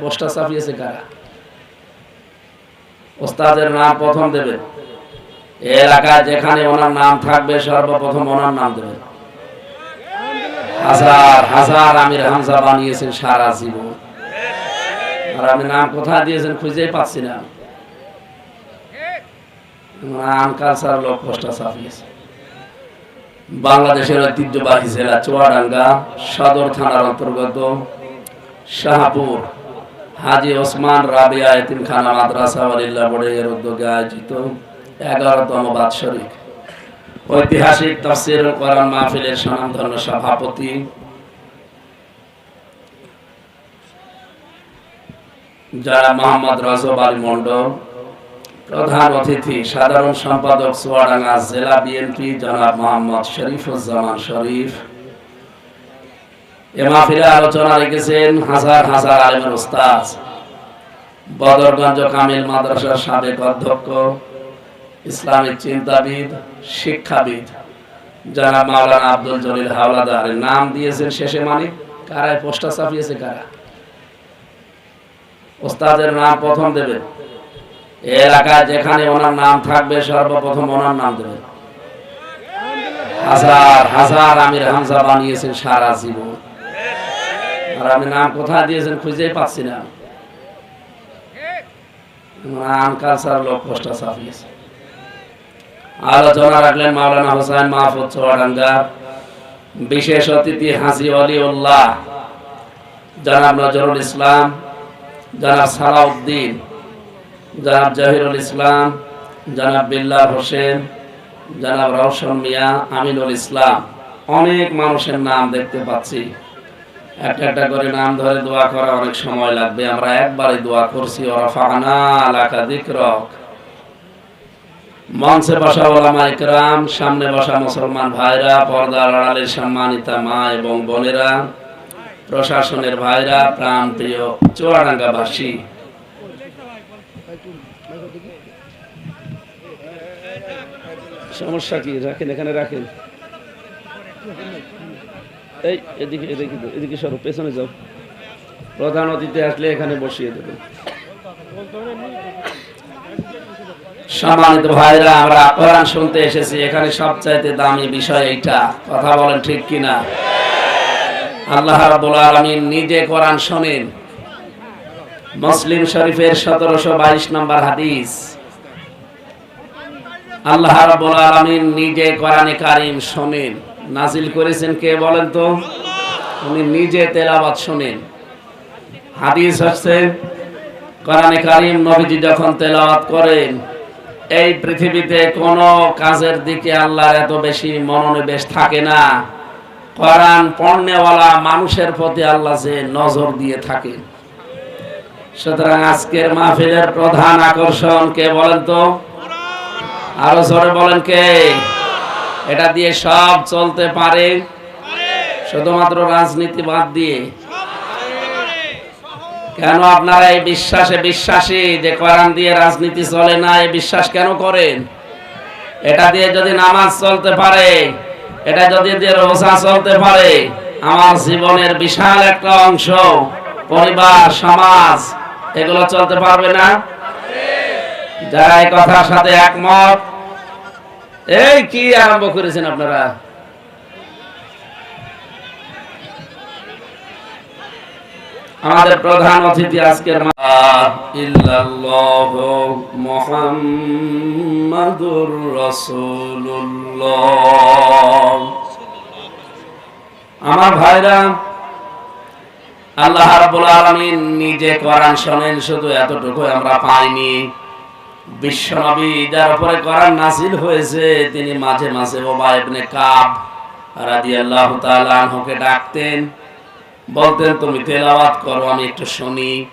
Poster ছাপিয়েছে কারা? ওস্তাদের নাম প্রথম দেবেন এই এলাকায় যেখানে ওনার নাম থাকবে সর্বপ্রথম ওনার নাম দেবেন হাজার হাজার আমির হামজা বানিয়েছেন সারা জীবন। আর আমি নাম কোথায় দিয়েছেন খুঁজেই পাচ্ছি না। নাম কালচার লোক পোস্টার ছাপিয়েছে বাংলাদেশের ঐতিহ্যবাহী জেলা চুয়াডাঙ্গা সদর থানার অন্তর্গত শাহপুর। হাজি ওসমান রাবিয়া এতিমখানা মাদ্রাসা আলিল্লাহ বোর্ডের উদ্যোগে আয়োজিত এগারোতম বাৎসরিক ঐতিহাসিক তফসির কোরআন মাহফিলের স্বনামধন্য সভাপতি যারা মোহাম্মদ রজব আলী মন্ডল প্রধান অতিথি, সাধারণ সম্পাদক চুয়াডাঙ্গা জেলা বিএনপি জনাব মোহাম্মদ শরীফুজ্জামান শরীফ এ মাহফিলে আলোচনা রেখেছেন হাজার হাজার ওস্তাদ বদরগঞ্জ কামিল মাদ্রাসার সাবেক অধ্যক্ষ, ইসলামিক চিন্তাবিদ, শিক্ষাবিদ। যারা মাওলানা আব্দুল জলিল নাম দিয়েছেন শেষে মানে কারায় পোস্টার ছাপিয়েছে কারা? ওস্তাদের নাম প্রথম এই এলাকায় যেখানে ওনার নাম থাকবে সর্বপ্রথম ওনার নাম দেবেন। হাজার হাজার আমির হামজা বানিয়েছেন সারা জীবন। আর আমি নাম কোথায় দিয়েছেন খুঁজেই পাচ্ছি না। আলোচনা রাখলেন মাওলানা হোসেন মাহফুজ বিশেষ অতিথি জনাব নজরুল ইসলাম, জনাব সালাউদ্দিন, জনাব জহিরুল ইসলাম, জনাব বিল্লাহ হোসেন, জনাব রওশন মিয়া, আমিনুল ইসলাম। অনেক মানুষের নাম দেখতে পাচ্ছি। একটা একটা করে নাম ধরে দোয়া করা অনেক সময় লাগবে। আমরা একবারে দোয়া করছি ওরা আলাকা দিকরক। মঞ্চে বসা ওলামা ইকরাম সামনে বসা মুসলমান ভাইরা, পর্দার আড়ালের সম্মানিতা মা এবং বোনেরা, প্রশাসনের ভাইরা প্রাণ প্রিয় চুয়াডাঙ্গাবাসী। সমস্যা কি? রাখেন, এখানে রাখেন। এই, এদিকে এদিকে এদিকে সরো, পেছনে যাও। প্রধান অতিথি আসলে এখানে বসিয়ে দেবেন সম্মানিত ভাইরা আমরা কোরআন শুনতে এসেছি। এখানে সবচাইতে দামি বিষয় এইটা। কথা বলেন ঠিক কিনা? আল্লাহ রাব্বুল আলামিন নিজে কোরআন শোনেন। মুসলিম শরীফের সতেরোশো বাইশ নম্বর হাদিস। আল্লাহ রাব্বুল আলামিন নিজে কোরআনে কারিম শোনেন। নাজিল করেছেন কে বলেন তো? উনি নিজে তেলাওয়াত শোনেন। হাদিস হচ্ছে, কোরআনে কারিম নবীজি যখন তেলাওয়াত করেন, এই পৃথিবীতে কোন কাজের দিকে আল্লাহর এত বেশি মনোনিবেশ থাকে না। কোরআন পণ্যওয়ালা মানুষের প্রতি আল্লাহ যে নজর দিয়ে থাকে। সুতরাং আজকের মাহফিলের প্রধান আকর্ষণ কে বলেন তো? আরও জোরে বলেন কে? এটা দিয়ে সব চলতে পারে। শুধুমাত্র রাজনীতি বাদ দিয়ে। কেন আপনারা এই বিশ্বাসে বিশ্বাসী যে কোরআন দিয়ে রাজনীতি চলে না, এই বিশ্বাস কেন করেন? এটা দিয়ে যদি নামাজ চলতে পারে, এটা যদি রোজা চলতে পারে, আমার জীবনের বিশাল একটা অংশ, পরিবার, সমাজ, এগুলো চলতে পারবে না? যারা এই কথার সাথে একমত এই কি আরম্ভ করেছেন আপনারা? আমাদের প্রধান অতিথি আজকের ইল্লাল্লাহ মুহাম্মাদুর আমার ভাইরা, আল্লাহ রাব্বুল আলামিন নিজে কোরআন শোনেন, শুধু এতটুকু আমরা পাইনি। বিশ্বনবী যার তিনি মাঝে মাঝে ওবা ডাকতেন। বলতেন, তুমি করো, আমি একটু শুনি।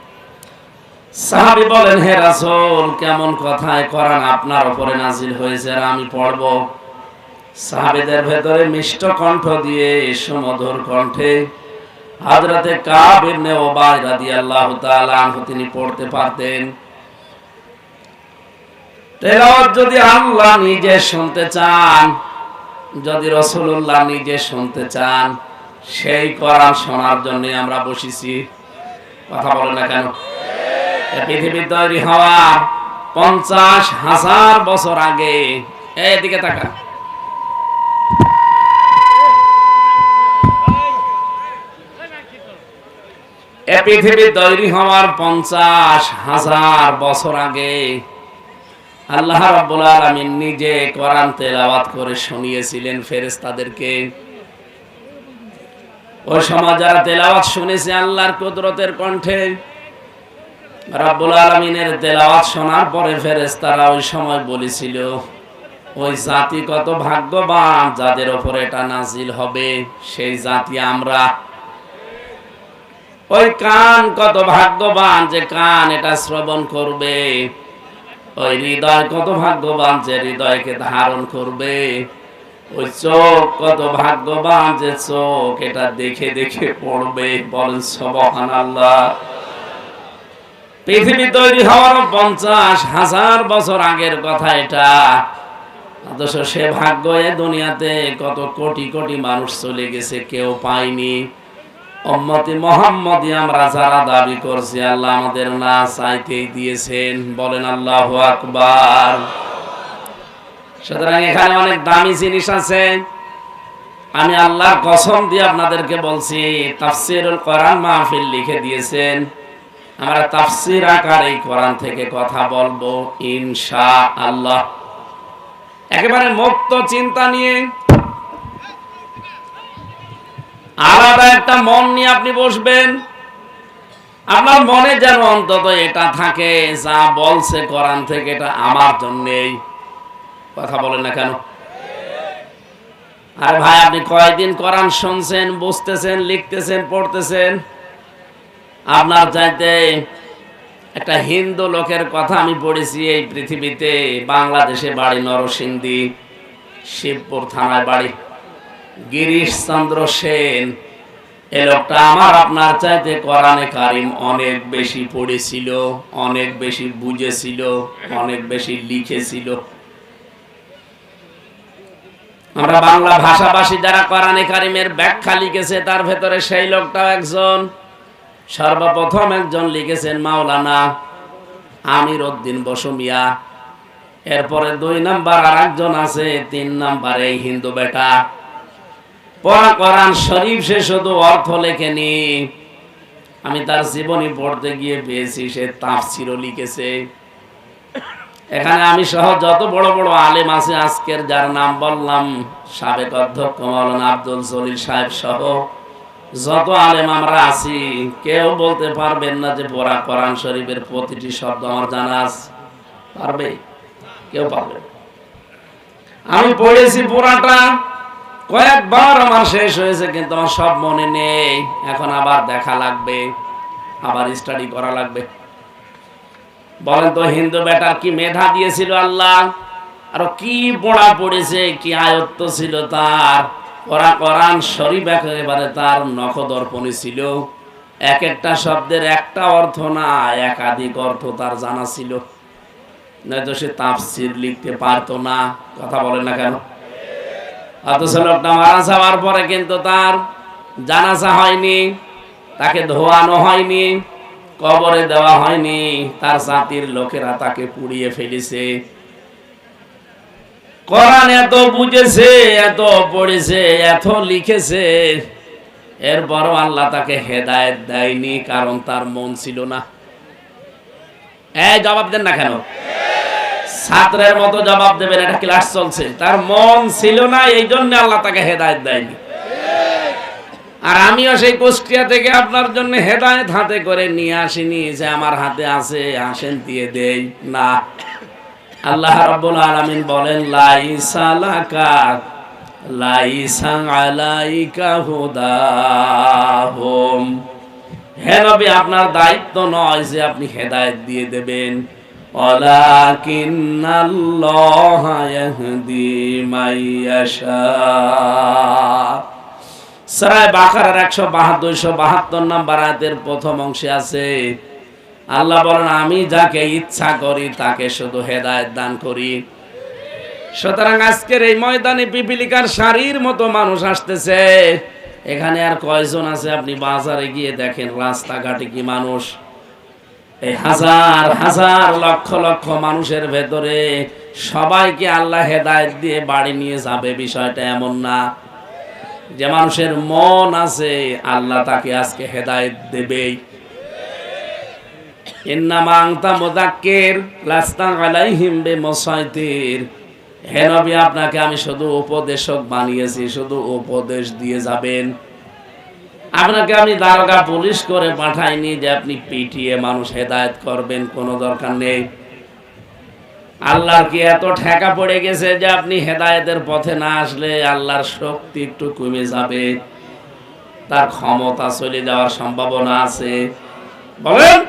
বলেন, হে কেমন কথায় কোরআন আপনার উপরে নাজিল হয়েছে আমি পড়ব? সাহাবীদের ভেতরে মিষ্ট কণ্ঠ দিয়ে সুমধুর কণ্ঠে, হযরতে কাব ইবনে ওবাই রাদিয়াল্লাহু তাআলা আনহু, তিনি পড়তে পারতেন। যদি আল্লাহ নিজে শুনতে চান, যদি রসুল্লাহ নিজে শুনতে চান, সেই কোরআন শোনার জন্য আমরা বসেছি। কথা বলে না কেন? পৃথিবী তৈরি হওয়া পঞ্চাশ হাজার বছর আগে এদিকে তাকা এ পৃথিবী তৈরি হওয়ার পঞ্চাশ হাজার বছর আগে আল্লাহ রাব্বুল আলামিন নিজে কোরআন তেলাওয়াত করে শুনিয়েছিলেন ফেরেশতাদেরকে। ওই সময় যারা তেলাওয়াত শুনেছে আল্লাহর কুদরতের কণ্ঠে, রাব্বুল আলামিনের তেলাওয়াত শোনার পরে ফেরেশতারা ওই সময় বলেছিল, ওই জাতি কত ভাগ্যবান যাদের ওপর এটা নাজিল হবে, সেই জাতি আমরা। ওই কান কত ভাগ্যবান যে কান এটা শ্রবণ করবে। ওই হৃদয় কত ভাগ্যবান যে হৃদয়কে ধারণ করবে। ওই চোখ কত ভাগ্যবান যে চোখ এটা দেখে দেখে পড়বে। বলেন সবহান আল্লাহ পৃথিবী তৈরি হওয়ার পঞ্চাশ হাজার বছর আগের কথা এটা। সে ভাগ্য এ দুনিয়াতে কত কোটি কোটি মানুষ চলে গেছে, কেউ পায়নি। উম্মতি মোহাম্মদি আমরা যারা দাবি করছি, আল্লাহ আমাদের না চাইতেই দিয়েছেন। বলেন আল্লাহ আকবার। সুতরাং এখানে অনেক দামি জিনিস আছে। আমি আল্লাহর কসম দিয়ে আপনাদেরকে বলছি, তাফসিরুল কোরআন মাহফিল লিখে দিয়েছেন। আমরা তাফসির আকার এই কোরআন থেকে কথা বলব ইনশা আল্লাহ একেবারে মুক্ত চিন্তা নিয়ে আলাদা একটা মন নিয়ে আপনি বসবেন। আপনার মনে যেন অন্তত এটা থাকে, যা বলছে কোরআন থেকে, এটা আমার জন্যেই। কথা বলেন না কেন? আর ভাই, আপনি কয়দিন কোরআন শুনছেন, বুঝতেছেন, লিখতেছেন, পড়তেছেন? আপনার চাইতে একটা হিন্দু লোকের কথা আমি পড়েছি এই পৃথিবীতে, বাংলাদেশে বাড়ি নরসিংদী, শিবপুর থানায় বাড়ি। গিরিশ চন্দ্র সেন। এ লোকটা আমার আপনার চাইতে কোরআনে কারিম অনেক বেশি পড়েছিল, অনেক বেশি বুঝেছিল, অনেক বেশি লিখেছিল। আমরা বাংলা ভাষাভাষী যারা কোরআনে কারিমের ব্যাখ্যা লিখেছে, তার ভেতরে সেই লোকটাও একজন। সর্বপ্রথম একজন লিখেছেন মাওলানা আমির উদ্দিন বসুমিয়া। এরপরে দুই নাম্বার আর আছে, তিন নাম্বার এই হিন্দু বেটা। পড়া কোরআন শরীফ সে শুধু অর্থ লেখেনি। আমি তার জীবনী পড়তে গিয়ে পেয়েছি, সে তাফসিরও লিখেছে। এখানে আমি সহ যত বড় বড় আলেম আছে, আজকের যার নাম বললাম সাবেক অধ্যক্ষ মৌলানা আব্দুল জলিল সাহেব সহ যত আলেম আমরা আছি, কেউ বলতে পারবেন না যে পড়া কোরআন শরীফের প্রতিটি শব্দ আমার জানা আছে। পারবে? কেউ পারবে আমি পড়েছি পুরাটা। কয়েকবার আমার শেষ হয়েছে, কিন্তু আমার সব মনে নেই। এখন আবার দেখা লাগবে, আবার স্টাডি করা লাগবে। বলেন তো, হিন্দু বেটার কি মেধা দিয়েছিল আল্লাহ? আর কি পড়া পড়েছে, কি আয়ত্ত ছিল তার? ওরা কোরআন শরীফ একেবারে তার নখদর্পণে ছিল। এক একটা শব্দের একটা অর্থ না, একাধিক অর্থ তার জানা ছিল। নয়তো সে তাফসির লিখতে পারতো না, কথা বলে না কেন? অথচ লোকটা মারা যাওয়ার পরে কিন্তু তার জানাজা হয়নি, তাকে ধোয়ানো হয়নি, কবরে দেওয়া হয়নি, তার জাতির লোকেরা তাকে পুড়িয়ে কোরআন এত বুঝেছে, এত পড়েছে, এত লিখেছে, এরপরও আল্লাহ তাকে হেদায়েত দেয়নি, কারণ তার মন ছিল না। এই জবাব দেন না কেন? ছাত্রের মতো জবাব দেবেন, এটা ক্লাস চলছে। তার মন ছিল না এই জন্য আল্লাহ তাকে হেদায়েত দেয়নি। আর আমিও সেই কুষ্টিয়া থেকে আপনার জন্য হেদায়েত হাতে করে নিয়ে আসিনি, যে আমার হাতে আছে, আসেন, দিয়ে দেই। না। আল্লাহ রাব্বুল আলামিন বলেন, লাইসা লাকা, লাইসা আলাইকা হুদাহুম। হে নবী, আপনার দায়িত্ব নয় যে আপনি হেদায়েত দিয়ে দেবেন। একশো বাহাত্তরশো বাহাত্তর প্রথম অংশে আছে, আল্লাহ বলেন, আমি যাকে ইচ্ছা করি, তাকে শুধু হেদায়ত দান করি। সুতরাং আজকের এই ময়দানে পিপিলিকার শাড়ির মতো মানুষ আসতেছে। এখানে আর কয়জন আছে? আপনি বাজারে গিয়ে দেখেন, রাস্তাঘাটে কি মানুষ? এই হাজার হাজার লক্ষ লক্ষ মানুষের ভেতরে সবাইকে আল্লাহ হেদায়েত দিয়ে বাড়ি নিয়ে যাবে, বিষয়টা এমন না। যে মানুষের মন আছে, আল্লাহ তাকে আজকে হেদায়েত দেবেই। আপনাকে আমি শুধু উপদেশক বানিয়েছি, শুধু উপদেশ দিয়ে যাবেন। আপনাকে আমি দারোগা পুলিশ করে পাঠাইনি যে আপনি পিটিয়ে মানুষ হেদায়েত করবেন, কোনো দরকার নেই। আল্লাহর কি এত ঠেকা পড়ে গেছে যে আপনি হেদায়েতের পথে না আসলে আল্লাহর শক্তি একটু কমে যাবে? তার ক্ষমতা চলে যাওয়ার সম্ভাবনা আছে। বলেন।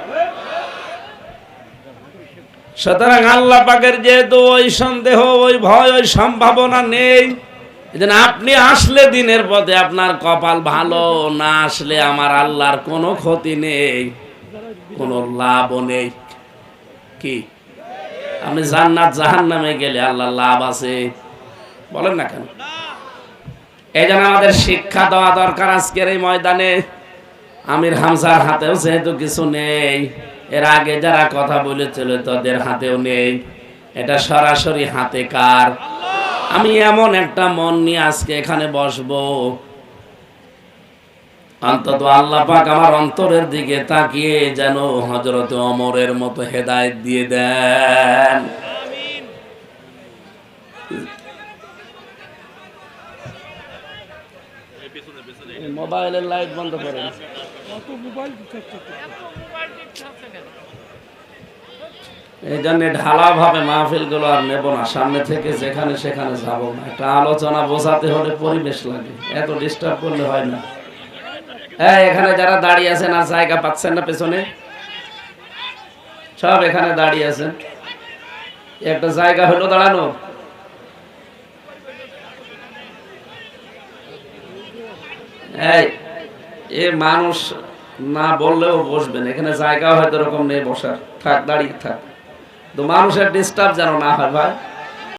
সুতরাং আল্লাহ পাকের যেহেতু ওই সন্দেহ, ওই ভয়, ওই সম্ভাবনা নেই। এজন্য আপনি আসলে দিনের পথে আপনার কপাল ভালো, না আসলে আমার আল্লাহর কোনো ক্ষতি নেই, কোনো লাভও নেই। কি? আপনি জান্নাত, জাহান্নামে গেলে আল্লাহ লাভ আছে। বলেন না কেন? এই জন্য আমাদের শিক্ষা দেওয়া দরকার আজকের এই ময়দানে। আমির হামসার হাতেও যেহেতু কিছু নেই, এর আগে যারা কথা বলেছিল তাদের হাতেও নেই। এটা সরাসরি হাতে কার? আমি এমন একটা মন নিয়ে আজকে এখানে বসবো। অন্তত আল্লাহ পাক আমার অন্তরের দিকে তাকিয়ে যেন হজরত অমরের মতো হেদায়ত দিয়ে দেন। মোবাইলের লাইট বন্ধ করেন। এই জন্য ঢালা ভাবে মাহফিলগুলো আর নেব না। সামনে থেকে যেখানে সেখানে যাব না। একটা আলোচনা বোঝাতে হলে পরিবেশ লাগে। এত ডিস্টার্ব করলে হয় না। হ্যাঁ এখানে যারা দাঁড়িয়ে আছেন আর জায়গা পাচ্ছেন না পেছনে, সব এখানে দাঁড়িয়ে আছেন। একটা জায়গা হলো দাঁড়ানো। এই, এ মানুষ না বললেও বসবেন। এখানে জায়গা হয়তো এরকম নেই বসার। থাক, দাঁড়িয়ে থাক। তো মানুষের ডিস্টার্ব যেন না হয় ভাই।